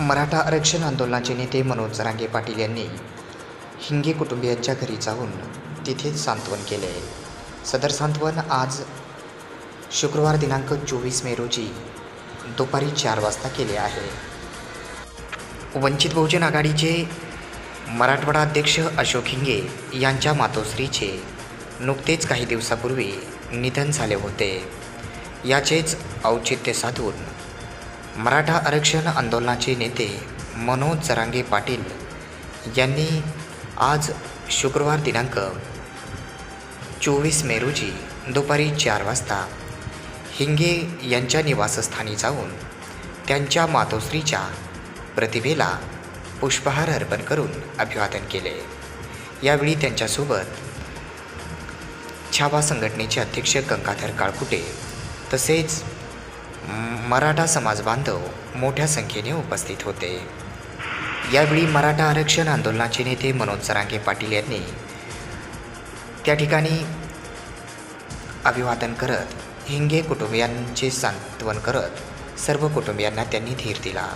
मराठा आरक्षण आंदोलनाचे नेते मनोज रांगे पाटील यांनी हिंगे कुटुंबियांच्या घरी जाऊन तिथेच सांत्वन केले. सदर सांत्वन आज शुक्रवार दिनांक चोवीस मे रोजी दुपारी चार वाजता केले आहे. वंचित बहुजन आघाडीचे मराठवाडा अध्यक्ष अशोक हिंगे यांच्या मातोश्रीचे नुकतेच काही दिवसापूर्वी निधन झाले होते. याचेच औचित्य साधून मराठा आरक्षण आंदोलनाचे नेते मनोज जरांगे पाटील यांनी आज शुक्रवार दिनांक चोवीस मे रोजी दुपारी चार वाजता हिंगे यांच्या निवासस्थानी जाऊन त्यांच्या मातोश्रीच्या प्रतिभेला पुष्पहार अर्पण करून अभिवादन केले. यावेळी त्यांच्यासोबत छावा संघटनेचे अध्यक्ष गंगाधर काळकुटे तसेच मराठा समाज बांधव मोठ्या संख्येने उपस्थित होते. यावेळी मराठा आरक्षण आंदोलनाचे नेते मनोज सरांगे पाटील यांनी त्या ठिकाणी अभिवादन करत हिंगे कुटुंबियांचे सांत्वन करत सर्व कुटुंबियांना त्यांनी धीर दिला.